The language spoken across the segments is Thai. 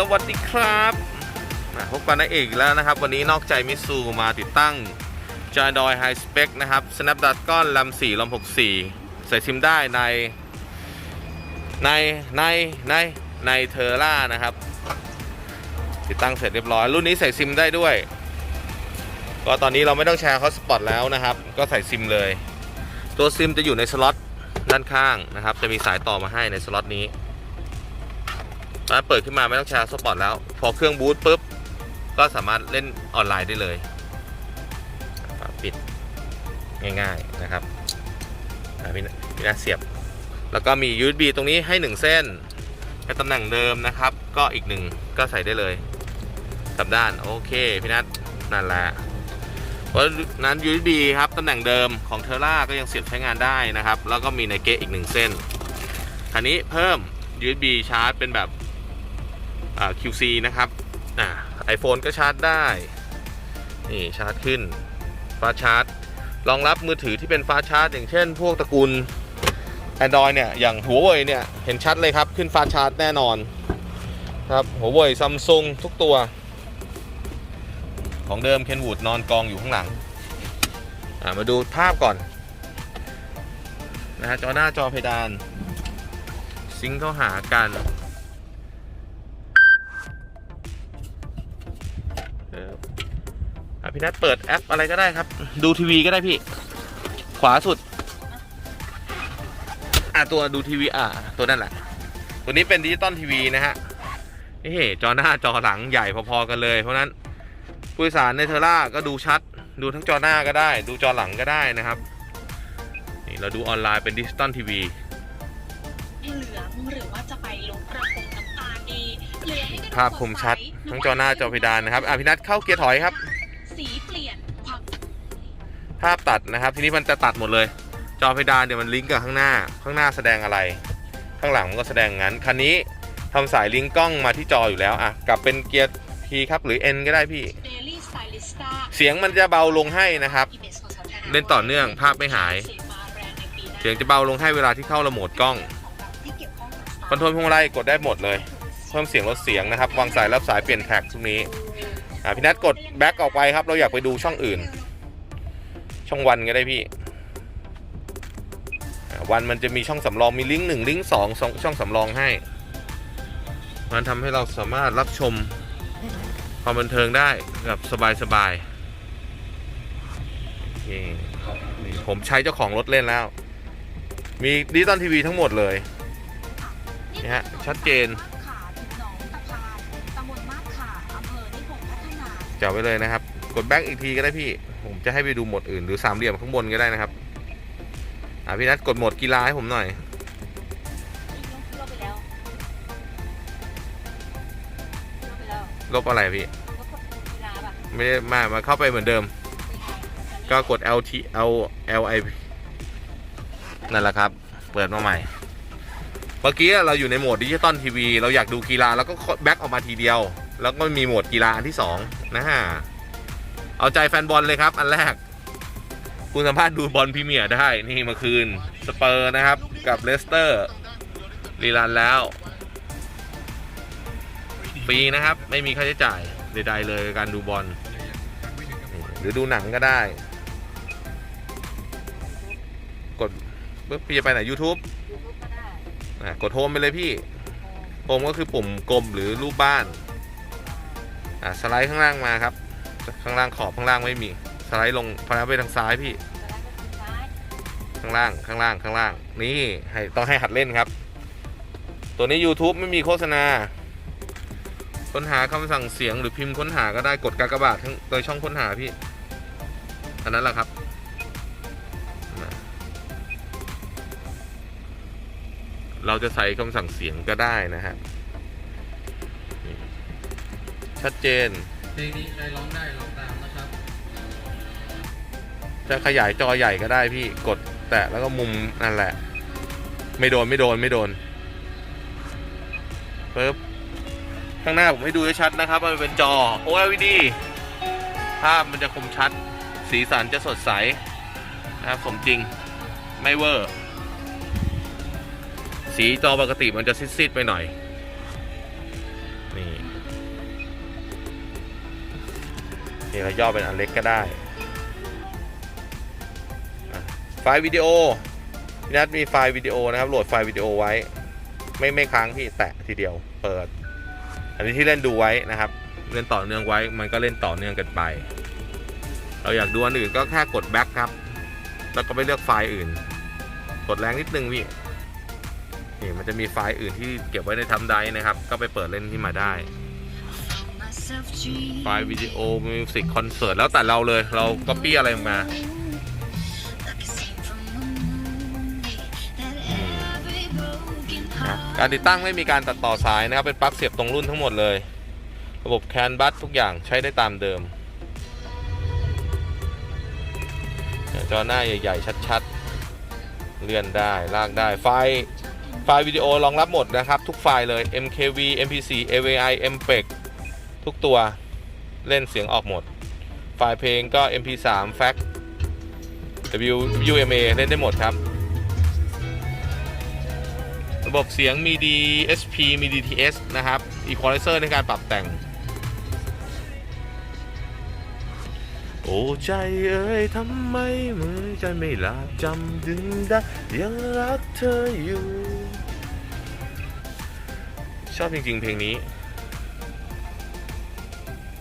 สวัสดีครับพบกันนะเอกอีกแล้วนะครับ วันนี้นอกใจมิตซูมาติดตั้ง j a n d o i High Spec นะครับ Snapdragon RAM 4 RAM 64 ใส่ซิมได้ใน ในในในในเทอร่านะครับ ติดตั้งเสร็จเรียบร้อย รุ่นนี้ใส่ซิมได้ด้วย ก็ตอนนี้เราไม่ต้องแชร์ฮอตสปอตแล้วนะครับ ก็ใส่ซิมเลย ตัวซิมจะอยู่ในสล็อตด้านข้างนะครับ จะมีสายต่อมาให้ในสล็อตนี้ ตอนเปิดขึ้นมาไม่ต้องแชร์จสปอตแล้ว พอเครื่องบูตปุ๊บ ก็สามารถเล่นออนไลน์ได้เลย ปิดง่าย ๆนะครับพี่นพี่นาเสียบ แล้วก็มี USB ตรงนี้ให้ 1 เส้นในตำแหน่งเดิมนะครับ ก็อีกหนึ่งก็ใส่ได้เลยกลับด้านโอเคพี่นัทนั่นแหละเพราะนั้น USB ครับตำแหน่งเดิมของเทอร่าก็ยังเสียบใช้งานได้นะครับ แล้วก็มีในเกะอีกหนึ่งเส้นคันนี้เพิ่ม USB ชาร์จเป็นแบบ QC นะครับอ่าไอโฟนก็ชาร์จได้ นี่ชาร์จขึ้นฟ้าชาร์จ รองรับมือถือที่เป็นฟ้าชาร์จ อย่างเช่น พวกตระกูล Android เนี่ย อย่างหัวเว่ยเนี่ย เห็นชัดเลยครับ ขึ้นฟ้าชาร์จแน่นอน ครับหัวเว่ยซัมซุงทุกตัว ของเดิมเคนวูดนอนกองอยู่ข้างหลังอ่ามาดูภาพก่อน นะฮะจอหน้าจอเพดาน ซิงค์เข้าหากัน พี่นัทเปิดแอปอะไรก็ได้ครับ ดูทีวีก็ได้พี่ ขวาสุด อะตัวดูทีวีอะตัวนั่นแหละ ตัวนี้เป็นดิจิตอลทีวีนะฮะนี่จอหน้าจอหลังใหญ่พอๆกันเลย เพราะฉะนั้นผู้โดยสารในเทอร่าก็ดูชัด ดูทั้งจอหน้าก็ได้ ดูจอหลังก็ได้นะครับนี่เราดูออนไลน์เป็นดิจิตอลทีวีเหลืองหรือว่าจะไปลบกระพงน้ำตาลดีเหลืองให้กระภาพคมชัด ทั้งจอหน้าจอเพดานนะครับอะพี่นัทเข้าเกียร์ถอยครับ สีเปลี่ยนความภาพตัดนะครับ ทีนี้มันจะตัดหมดเลย จอเพดานเดี๋ยวมันลิงก์กับข้างหน้า ข้างหน้าแสดงอะไร ข้างหลังมันก็แสดงงั้นคันนี้ทำสายลิงก์กล้องมาที่จออยู่แล้วอะกลับเป็นเกียร์ P ครับหรือ N ก็ได้พี่ เดลี่สไตลิสตาเสียงมันจะเบาลงให้นะครับเล่นต่อเนื่องภาพไม่หายเสียงจะเบาลงให้เวลาที่เข้าระโหมดกล้องคอนโทรลพวงมาลัยกดได้หมดเลย เพิ่มเสียงลดเสียงนะครับวางสายรับสายเปลี่ยนแท็กทุกนี้พี่นัทกดแบ็กออกไปครับ เราอยากไปดูช่องอื่น ช่องวันก็ได้พี่วันมันจะมีช่องสำรองมีลิงก์หนึ่งลิงก์สองช่องสำรองให้ มันทำให้เราสามารถรับชมความบันเทิงได้แบบสบายๆนี่ผมใช้เจ้าของรถเล่นแล้ว มีดิจิตอลทีวีทั้งหมดเลยนี่ฮะชัดเจน นาจับไว้เลยนะครับ กดแบ็กอีกทีก็ได้พี่ ผมจะให้ไปดูโหมดอื่นหรือสามเหลี่ยมข้างบนก็ได้นะครับ อ่าพี่นัทกดโหมดกีฬาให้ผมหน่อย ลบไปแล้วลบไปแล้วลบอะไรพี่ลบกีฬาป่ะไม่ได้มามาเข้าไปเหมือนเดิม ก็กด L T L L I นั่นแหละครับ เปิดมาใหม่ เมื่อกี้เราอยู่ในโหมดดิจิตอลทีวีเราอยากดูกีฬาแล้วก็แบ็กออกมาทีเดียว แล้วก็มีโหมดกีฬาอันที่สองนะฮะเอาใจแฟนบอลเลยครับ อันแรก คุณสามารถดูบอลพรีเมียร์ได้ นี่เมื่อคืน สเปอร์นะครับ กับเลสเตอร์รีรันแล้วฟรีนะครับ ไม่มีค่าใช้จ่ายใดๆเลยการดูบอล หรือดูหนังก็ได้ กดปุ๊บพี่จะไปไหน YouTube ยูทูบก็ได้อะกดโฮมไปเลยพี่โฮมก็คือปุ่มกลมหรือรูปบ้าน สไลด์ข้างล่างมาครับ ข้างล่างขอบข้างล่างไม่มี สไลด์ลงพนัไปทางซ้ายพี่ ข้างล่างข้างล่างข้างล่าง นี่ให้ต้องให้หัดเล่นครับ ตัวนี้ YouTube ไม่มีโฆษณา ค้นหาคำสั่งเสียงหรือพิมพ์ค้นหาก็ได้กดกากบาททั้งโดยช่องค้นหาพี่อันนั้นแหละครับเราจะใส่คำสั่งเสียงก็ได้นะฮะนี่ ชัดเจน เพลงนี้ใครร้องได้ร้องตามนะครับ จะขยายจอใหญ่ก็ได้พี่กดแตะแล้วก็มุมนั่นแหละ ไม่โดนไม่โดนไม่โดนปึ๊บข้างหน้าผมให้ดูให้ชัดนะครับ มันเป็นจอ OLED ภาพมันจะคมชัด สีสันจะสดใสนะครับสมจริงไม่เวอร์ สีจอปกติมันจะซิดๆไปหน่อย นี่เราย่อเป็นอันเล็กก็ได้ไฟล์วิดีโอพี่นัทมีไฟล์วิดีโอนะครับโหลดไฟล์วิดีโอไว้ ไม่ไม่ค้างพี่แตะทีเดียวเปิด อันนี้ที่เล่นดูไว้นะครับ เล่นต่อเนื่องไว้มันก็เล่นต่อเนื่องกันไป เราอยากดูอันอื่นก็แค่กดแบ็คครับ แล้วก็ไปเลือกไฟล์อื่น กดแรงนิดนึงพี่นี่มันจะมีไฟล์อื่นที่เก็บไว้ในทำไดร์นะครับ ก็ไปเปิดเล่นที่มาได้ ไฟล์วิดีโอมิวสิกคอนเสิร์ตแล้วแต่เราเลยเราก็ปี้อะไรมานะการติดตั้งไม่มีการตัดต่อสายนะครับ เป็นปลั๊กเสียบตรงรุ่นทั้งหมดเลย ระบบแคนบัสทุกอย่างใช้ได้ตามเดิม จอหน้าใหญ่ ๆ ชัด ๆ เลื่อนได้ลากได้ไฟล์ไฟล์วิดีโอรองรับหมดนะครับ ทุกไฟล์เลย MKV MP4 AVI MPEG ทุกตัวเล่นเสียงออกหมด ไฟล์เพลงก็ MP3 FAC W WMA เล่นได้หมดครับ ระบบเสียงมี DSP มี DTS นะครับ Equalizer ในการปรับแต่ง โอ้ใจเอ้ยทำไมมือใจไม่หลับจำดึงได้ยังรักเธออยู่ ชอบจริง ๆ เพลงนี้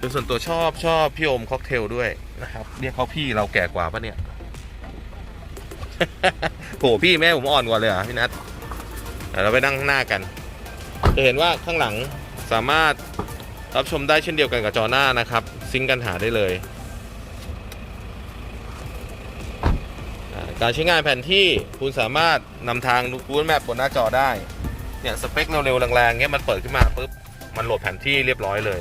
โดยส่วนตัวชอบชอบพี่โอมค็อกเทลด้วยนะครับเรียกเขาพี่เราแก่กว่าปะเนี่ย โหพี่แม่ผมอ่อนกว่าเลยเหรอะพี่นัทเดี๋ยวเราไปนั่งข้างหน้ากัน จะเห็นว่าข้างหลังสามารถรับชมได้เช่นเดียวกันกับจอหน้านะครับ ซิงกันหาได้เลย การใช้งานแผนที่คุณสามารถนำทางดู Google Map บนหน้าจอได้ เนี่ยสเปคเร็วๆแรงๆเงี้ยมันเปิดขึ้นมาปุ๊บมันโหลดแผนที่เรียบร้อยเลย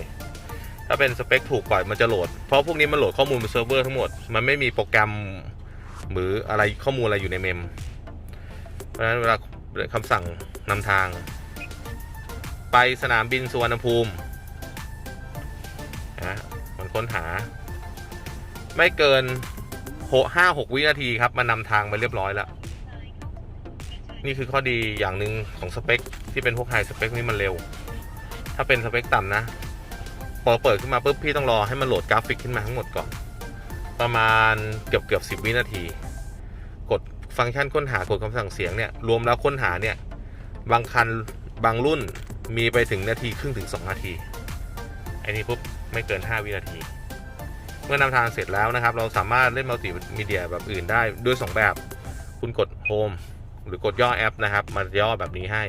ถ้าเป็นสเปคถูกกว่ามันจะโหลด เพราะพวกนี้มันโหลดข้อมูลบนเซิร์ฟเวอร์ทั้งหมด มันไม่มีโปรแกรมหรืออะไรข้อมูลอะไรอยู่ในเมม เพราะฉะนั้นเวลาคำสั่งนำทาง ไปสนามบินสุวรรณภูมินะมันค้นหา ไม่เกินหกห้าหกวินาทีครับ มันนำทางไปเรียบร้อยแล้ว นี่คือข้อดีอย่างหนึ่งของสเปค ที่เป็นพวกไฮสเปคนี่มันเร็ว ถ้าเป็นสเปคต่ำนะ พอเปิดขึ้นมาปุ๊บพี่ต้องรอให้มันโหลดกราฟิกขึ้นมาทั้งหมดก่อน ประมาณเกือบเกือบสิบวินาที กดฟังก์ชันค้นหากดคำสั่งเสียงเนี่ยรวมแล้วค้นหาเนี่ยบางคันบางรุ่นมีไปถึงนาทีครึ่งถึง 2 นาทีไอ้นี้ปุ๊บไม่เกิน 5 วินาที เมื่อนำทางเสร็จแล้วนะครับ เราสามารถเล่นมัลติมีเดียแบบอื่นได้ด้วย 2 แบบ คุณกดโฮมหรือกดย่อแอปนะครับ มันย่อแบบนี้ให้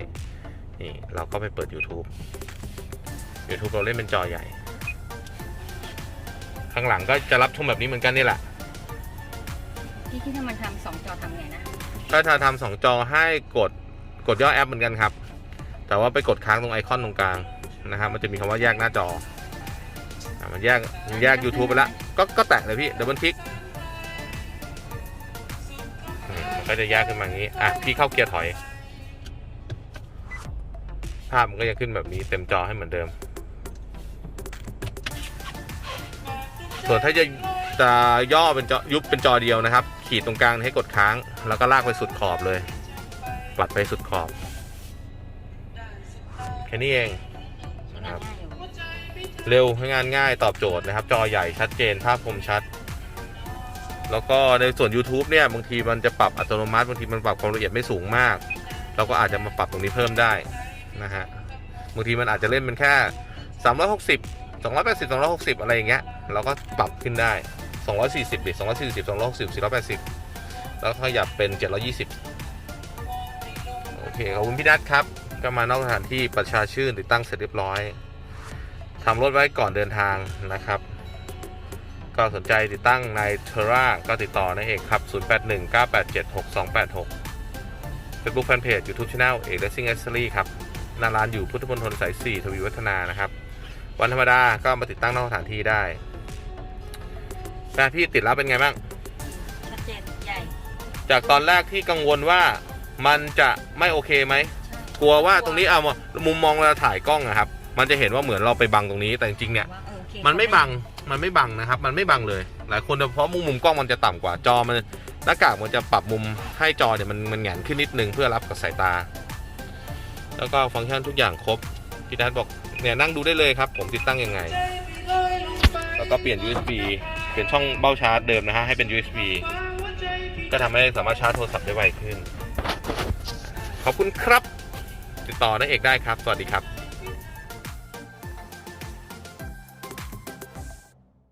นี่ เราก็ไปเปิด YouTube YouTube เราเล่นเป็นจอใหญ่ ข้างหลังก็จะรับชมแบบนี้เหมือนกันนี่แหละที่ที่ถ้ามันทำสองจอทำไงนะ ถ้าจะทำสองจอให้กดกดย่อแอปเหมือนกันครับ แต่ว่าไปกดค้างตรงไอคอนตรงกลางนะครับ มันจะมีคำว่าแยกหน้าจออะมันแยกมันแยก YouTube ไปแล้วก็ก็แตะเลยพี่ดับเบิลคลิกนี่มันก็จะแยกขึ้นมาอย่างนี้ อะ พี่เข้าเกียร์ถอย ภาพมันก็จะขึ้นแบบนี้เต็มจอให้เหมือนเดิม ส่วนถ้าจะจะย่อเป็นจอยุบเป็นจอเดียวนะครับ ขีดตรงกลางให้กดค้าง แล้วก็ลากไปสุดขอบเลยปัดไปสุดขอบ แค่นี้เองนง่ายอยู่เร็วให้งานง่ายตอบโจทย์นะครับ จอใหญ่ชัดเจนภาพคมชัด แล้วก็ในส่วน YouTube เนี่ยบางทีมันจะปรับอัตโนมัติบางทีมันปรับความละเอียดไม่สูงมาก เราก็อาจจะมาปรับตรงนี้เพิ่มได้นะฮะบางทีมันอาจจะเล่นเป็นแค่ 360 280 260 อะไรอย่างเงี้ยเราก็ปรับขึ้นได้ 240ดิ240 260 480 แล้วขยับเป็น 720 โอเคขอบคุณพี่นัทครับ ก็มานอกสถานที่ประชาชื่นติดตั้งเสร็จเรียบร้อยทำรถไว้ก่อนเดินทางนะครับ ก็สนใจติดตั้งในเทอร่าก็ติดต่อนเอกครับ 0819876286 Facebook Fanpage YouTube Channel เอก Racing Accessory ครับหน้าร้านอยู่พุทธมณฑลสาย 4 ทวีวัฒนานะครับ วันธรรมดาก็มาติดตั้งนอกสถานที่ได้แม่พี่ติดแล้วเป็นไงบ้าง ชัดเจนใหญ่จากตอนแรกที่กังวลว่ามันจะไม่โอเคไหมใช่กลัวว่าตรงนี้เอามามุมมองเวลาถ่ายกล้องอะครับ มันจะเห็นว่าเหมือนเราไปบังตรงนี้แต่จริงๆเนี่ย ว่าเออโอเคมันไม่บัง มันไม่บังนะครับ มันไม่บังเลย หลายคนเพราะมุมมุมกล้องมันจะต่ำกว่าจอมันหน้ากากมันจะปรับมุมให้จอเนี่ยมันมันแหงนขึ้นนิดนึงเพื่อรับกับสายตา แล้วก็ฟังก์ชันทุกอย่างครบ พี่นัทบอกเนี่ยนั่งดูได้เลยครับ ผมติดตั้งยังไง แล้วก็เปลี่ยน USB เปลี่ยนช่องเบ้าชาร์จเดิมนะฮะให้เป็น USB ก็ทำให้สามารถชาร์จโทรศัพท์ได้ไวขึ้น ขอบคุณครับ ติดต่อนักเอกได้ครับ สวัสดีครับ